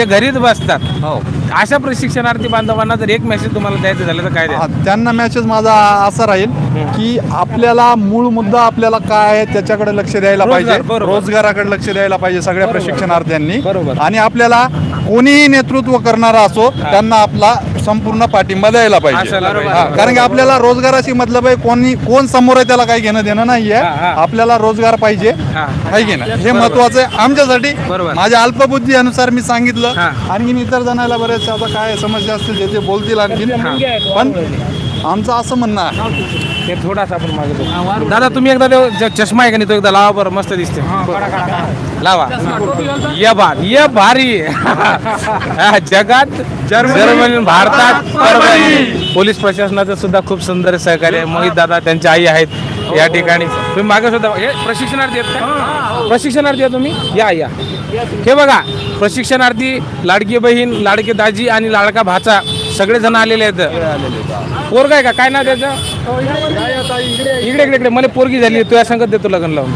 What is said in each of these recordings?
जे घरीच बसतात. हो. अशा प्रशिक्षणार्थी बांधवांना जर एक मेसेज तुम्हाला द्यायचं झालं तर काय द्या त्यांना मॅसेज माझा असा राहील की आपल्याला मूळ मुद्दा आपल्याला काय आहे त्याच्याकडे लक्ष द्यायला रोजगार, पाहिजे बरोबर. रोजगाराकडे लक्ष द्यायला पाहिजे सगळ्या प्रशिक्षणार्थ्यांनी बरोबर. आणि आपल्याला कोणीही नेतृत्व करणारा असो त्यांना आपला संपूर्ण पाठिंबा द्यायला पाहिजे असायला पाहिजे. हा, कारण की आपल्याला रोजगाराशी मतलब आहे कोणी कोण समोर आहे त्याला काही घेणं देणं नाहीये हा, हा. आपल्याला रोजगार पाहिजे हा. आहे की नाही हे महत्वाचं आहे आमच्यासाठी बरोबर. माझ्या अल्पबुद्धी अनुसार मी सांगितलं हा. आणखीन इतर जणांना बरेच आता काय समस्या असतील ते ते बोलतील आणखीन. पण आमचं असं म्हणणं आहे. ते थोडासा आपण मागे दादा तुम्ही एकदा तो ज- चष्मा आहे का नाही तो एकदा लावा बरं मस्त दिसते. लावा. ये बार ये भारी हा, जगात जर्मनी. भारतात परभणी. पोलीस प्रशासनाचं सुद्धा खूप सुंदर सहकार्य आहे. मोहित दादा त्यांच्या आई आहेत. या ठिकाणी. तुम्ही मागे सुद्धा हे प्रशिक्षणार्थी आहेत का? प्रशिक्षणार्थी आहे तुम्ही? या या. हे बघा प्रशिक्षणार्थी लाडकी बहीण लाडके दाजी आणि लाडका भाचा सगळेजण आलेले आहेत. पोरग आहे का? काय नाव त्याचं? इकडे इकडे इकडे. मला पोरगी झाली. तुझ्या संगत देतो लग्न लावून.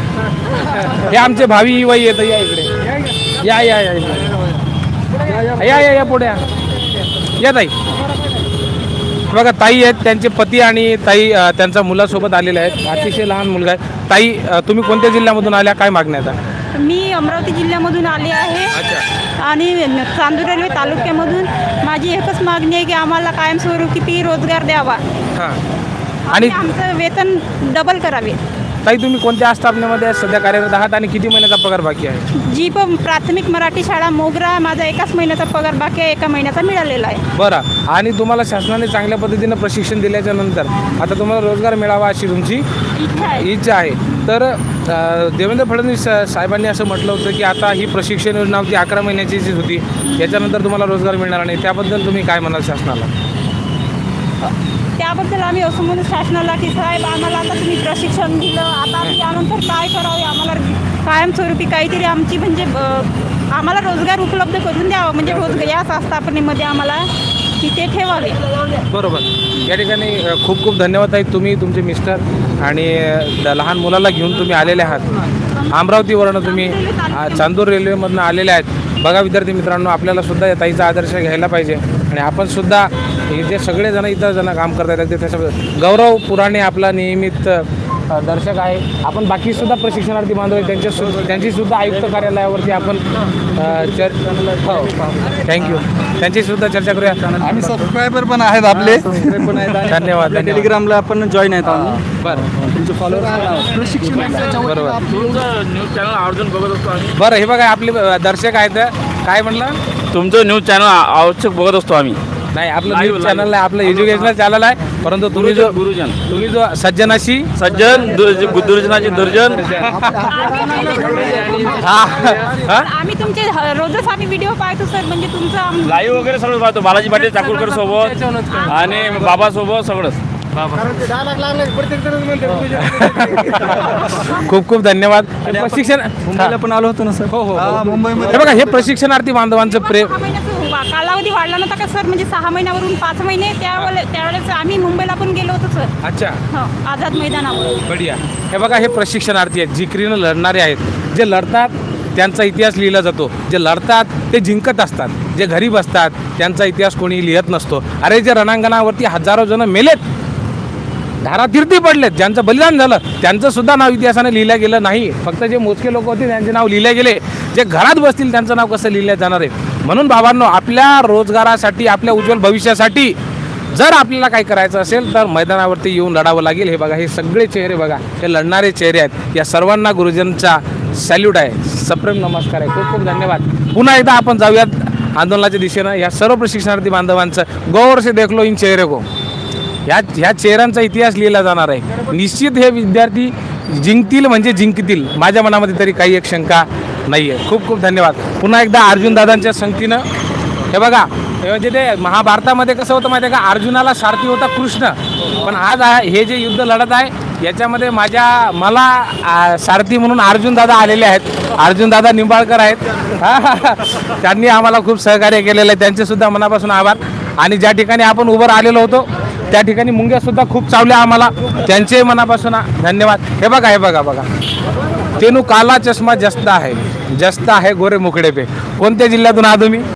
हे आमचे भावी वय येत या इकडे. या या या. या या या पुढे या. या ताई. बघा ताई आहेत त्यांचे पती आणि ताई अ, त्यांच्या मुलासोबत आलेले आहेत. अतिशय लहान मुलगा आहे. ताई तुम्ही कोणत्या जिल्ह्यामधून आल्या? काय मागण्यात आहे मी अमरावती जिल्ह्यामधून आले आहे. आणि चांदूर रेल्वे तालुक्यामधून. माझी एकच मागणी आहे की आम्हाला कायमस्वरूपी रोजगार द्यावा. हां. आणि आणि आमचं वेतन डबल करावे. ताई तुम्ही कोणत्या आस्थापनेमध्ये सध्या कार्यरत आहात आणि किती महिन्याचा पगार बाकी आहे? जी पण प्राथमिक मराठी शाळा मोगरा माझा एकाच महिन्याचा पगार बाकी आहे एका महिन्याचा मिळालेला आहे. बरं. आणि तुम्हाला शासनाने चांगल्या पद्धतीनं प्रशिक्षण दिल्याच्या नंतर आता तुम्हाला रोजगार मिळावा अशी तुमची इच्छा आहे. इच्छा आहे. तर अ, देवेंद्र फडणवीस साहेबांनी असं म्हटलं होतं की आता ही प्रशिक्षण योजना होती अकरा महिन्याची जी होती याच्यानंतर तुम्हाला रोजगार मिळणार नाही. त्याबद्दल तुम्ही काय म्हणाल शासनाला? त्याबद्दल आम्ही असं म्हणू शासनाला की साहेब आम्हाला आता तुम्ही प्रशिक्षण दिलं आता आम्ही यानंतर काय करावे? आम्हाला कायमस्वरूपी काहीतरी आमची म्हणजे आम्हाला रोजगार उपलब्ध करून द्यावा म्हणजे रोजगार याच आस्थापनेमध्ये आम्हाला तिथे ठेवावे. बरोबर. या ठिकाणी खूप खूप धन्यवाद आहे तुम्ही तुमचे मिस्टर आणि द- लहान मुलाला घेऊन तुम्ही आलेले आहात. अमरावतीवरनं तुम्ही चांदूर रेल्वेमधनं आलेले आहेत. बघा विद्यार्थी मित्रांनो आपल्याला सुद्धा या ताईचा आदर्श घ्यायला पाहिजे. आणि आपण सुद्धा हे जे सगळेजण इतर जण काम करतात आहेत ते त्याच्या गौरव पुराणे आपला नियमित दर्शक आहे. आपण बाकी सुद्धा प्रशिक्षणार्थी बांधव आहेत. त्यांच्या सु त्यांची सुद्धा आयुक्त कार्यालयावरती आपण चर हो. थँक्यू त्यांची सुद्धा चर्चा करूया. आणि सबस्क्रायबर पण आहेत आपले. धन्यवाद धन्यवाद. टेलिग्रामला आपण जॉईन आहेत आम्ही. बरं. तुमचे फॉलोअर्स बरोबर. बरं हे बघा आपले दर्शक आहेत. काय म्हणलं? तुमचं न्यूज चॅनल आवश्यक बघत असतो आम्ही. नाही आपलं न्यूज चॅनल आहे आपलं एज्युकेशनल चॅनल आहे. परंतु तुम्ही जो गुरुजन तुम्ही जो सज्जनाशी सज्जन दुर्ज- दुर्जनाचे दुर्जन. हा. हा? आम्ही तुमचे ह- रोजच आम्ही व्हिडिओ पाहतो सर. म्हणजे तुमचं आम- लाईव्ह वगैरे सगळं पाहतो. बालाजी पाटील चाकूरकर सोबत आणि बाबा सोबत सगळंच. खूप खूप धन्यवाद. प्रशिक्षण मुंबईला पण आलो होतो ना सर. हो हो हा, मुंबईमध्ये. हे बघा हे प्रशिक्षणार्थी बांधवांचं प्रेम कालावधी वाढला नव्हता का सर म्हणजे सहा महिन्यावरून पाच महिने त्यावेळे त्यावेळेस आम्ही मुंबईला पण गेलो होतो सर. अच्छा. हो आझाद मैदानावर. बढिया. हे बघा हे प्रशिक्षणार्थी आहेत. जिकरीनं लढणारे आहेत. जे लढतात त्यांचा इतिहास लिहिला जातो. जे लढतात ते जिंकत असतात. जे घरी बसतात त्यांचा इतिहास कोणी लिहित नसतो. अरे जे रणांगणावरती हजारो जण मेलेत धारातीर्थी पडलेत. ज्यांचं बलिदान झालं त्यांचं सुद्धा नाव इतिहासाने लिहिलं गेलं नाही. फक्त जे मोजके लोक होते त्यांचे नाव लिहिले गेले. जे घरात बसतील त्यांचं नाव कसं लिहिलं जाणार आहे? म्हणून बाबांनो आपल्या रोजगारासाठी आपल्या उज्ज्वल भविष्यासाठी जर आपल्याला काय करायचं असेल तर मैदानावरती येऊन लढावं लागेल. हे बघा हे सगळे चेहरे बघा हे लढणारे चेहरे आहेत. या सर्वांना गुरुजींचा सॅल्यूट आहे. सप्रेम नमस्कार आहे. खूप खूप धन्यवाद. पुन्हा एकदा आपण जाऊयात आंदोलनाच्या दिशेनं. या सर्व प्रशिक्षणार्थी बांधवांचं गौर से देखलो इन चेहरे को. ह्या ह्या चेहऱ्यांचा इतिहास लिहिला जाणार आहे. निश्चित हे विद्यार्थी जिंकतील म्हणजे जिंकतील. माझ्या मनामध्ये तरी काही एक शंका नाही आहे खूप खूप धन्यवाद. पुन्हा एकदा अर्जुन दादांच्या संगतीनं. हे बघा म्हणजे ते महाभारतामध्ये कसं होतं माहिती आहे का? अर्जुनाला सारथी होता कृष्ण. पण आज हे जे युद्ध लढत आहे याच्यामध्ये माझ्या मला सारथी म्हणून अर्जुन दादा आलेले आहेत. अर्जुन दादा निंबाळकर आहेत. त्यांनी आम्हाला खूप सहकार्य केलेलं आहे. त्यांचे सुद्धा मनापासून आभार. आणि ज्या ठिकाणी आपण उभं राहिलेलो होतो त्या ठिकाणी मुंग्या सुद्धा खूप चावल्या आम्हाला. त्यांचे मनापासून धन्यवाद. हे बघा हे बघा बघा. तेनू काला चष्मा जास्त आहे. जास्त आहे गोरे मुकडे पे कोणत्या जिल्ह्यातून आहा तुम्ही?